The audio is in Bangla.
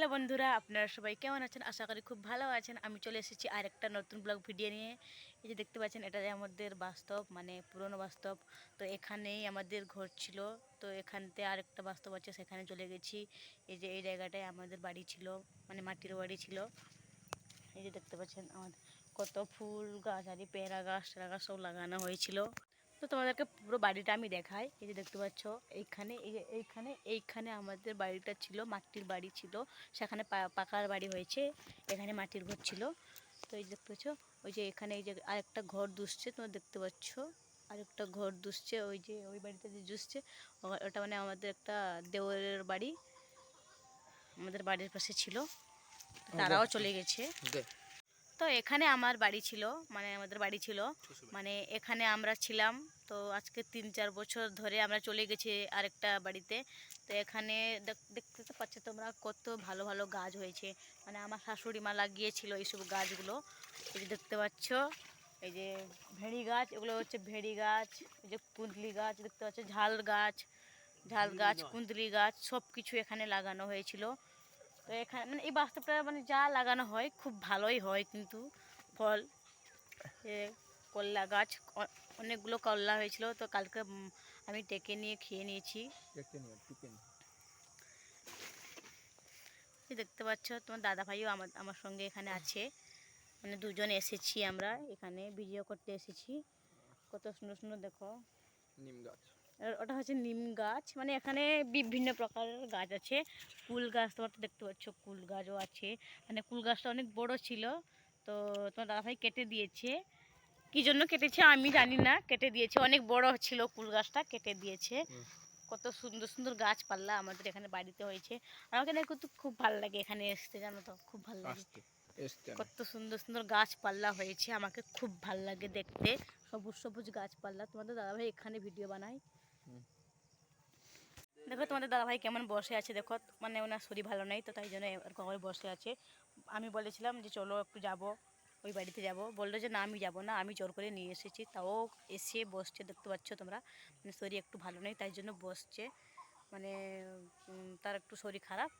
হ্যালো বন্ধুরা, আপনারা সবাই কেমন আছেন? আশা করি খুব ভালো আছেন। আমি চলে এসেছি আর একটা নতুন ব্লগ ভিডিও নিয়ে। এই যে দেখতে পাচ্ছেন এটা আমাদের বাস্তব মানে পুরনো বাস্তব। তো এখানেই আমাদের ঘর ছিল। তো এখানতে আরেকটা বাস্তব আছে, সেখানে চলে গেছি। এই যে এই জায়গাটায় আমাদের বাড়ি ছিল মানে মাটির বাড়ি ছিল। এই যে দেখতে পাচ্ছেন, আমাদের কত ফুল গাছ, আর পেয়ারা গাছ টেরা গাছ সব লাগানো হয়েছিল। তো তোমাদেরকে পুরো বাড়িটা আমি দেখাই। এই যে দেখতে পাচ্ছ এইখানে এইখানে এইখানে আমাদের বাড়িটা ছিল মাটির বাড়ি ছিল। সেখানে পাকার বাড়ি হয়েছে এখানে মাটির ঘর ছিল। তো এই যে দেখতে পাচ্ছ ওই যে এখানে এই যে আরেকটা ঘর দুসছে তোমরা দেখতে পাচ্ছ। আরেকটা ঘর দুসছে ওই যে ওই বাড়িতে যে দুসছে ওটা মানে আমাদের একটা দেওরের বাড়ি। আমাদের বাড়ির পাশে ছিল। তারাও চলে গেছে। তো এখানে আমার বাড়ি ছিল মানে আমাদের বাড়ি ছিল। মানে এখানে আমরা ছিলাম তো আজকে তিন চার বছর ধরে আমরা চলে গেছি আরেকটা বাড়িতে। তো এখানে দেখ- দেখতে তো পাচ্ছ তোমরা কত ভালো ভালো গাছ হয়েছে। মানে আমার শাশুড়ি মা লাগিয়েছিল এইসব গাছগুলো। এই যে দেখতে পাচ্ছ এই যে ভেড়ি গাছ এগুলো হচ্ছে ভেড়ি গাছ এই যে কুঁদলি গাছ দেখতে পাচ্ছ ঝাল গাছ ঝাল গাছ কুঁদলি গাছ সব কিছু এখানে লাগানো হয়েছিল। তো এখানে মানে এই বাস্তবটা মানে যা লাগানো হয় খুব ভালোই হয় কিন্তু ফল। এ করলা গাছ অনেকগুলো করলা হয়েছিল তো কালকে আমি ডেকে নিয়ে খেয়ে নিয়েছি। দেখতে পাচ্ছ তোমার দাদা ভাইও আমার আমার সঙ্গে এখানে আছে। মানে দুজন এসেছি আমরা এখানে ভিডিও করতে এসেছি। কত সুন্দর সুন্দর দেখো। নিম গাছ। ওটা হচ্ছে নিম গাছ। মানে এখানে বিভিন্ন প্রকারের গাছ আছে। কুল গাছ তোমার তো দেখতে পাচ্ছ কুল গাছও আছে। মানে কুল গাছটা অনেক বড় ছিল তো তোমার দাদাভাই কেটে দিয়েছে। কী জন্য কেটেছে আমি জানি না কেটে দিয়েছে। অনেক বড় ছিল কুল গাছটা কেটে দিয়েছে। কত সুন্দর সুন্দর গাছপালা আমাদের এখানে বাড়িতে হয়েছে। আমাকে না কিন্তু খুব ভালো লাগে এখানে আসতে জানো তো? খুব ভালো লাগে। এসতে। কত সুন্দর সুন্দর গাছপালা হয়েছে। আমাকে খুব ভালো লাগে দেখতে। সবুজ সবুজ গাছপালা। তোমাদের দাদাভাই এখানে ভিডিও বানায়। দেখো, তোমাদের দাদাভাই কেমন বসে আছে, দেখো মানে ওনার শরীর ভালো নেই, তো তাই জন্য এরকম করে বসে আছে। আমি বলেছিলাম যে, চলো একটু যাব, ওই বাড়িতে যাব। বলল যে, না, আমি যাব না, আমি জোর করে নিয়ে এসেছি। তাও এসে বসছে, দেখতে পাচ্ছ তোমরা মানে শরীর একটু ভালো নেই, তাই জন্য বসছে। মানে তার একটু শরীর খারাপ।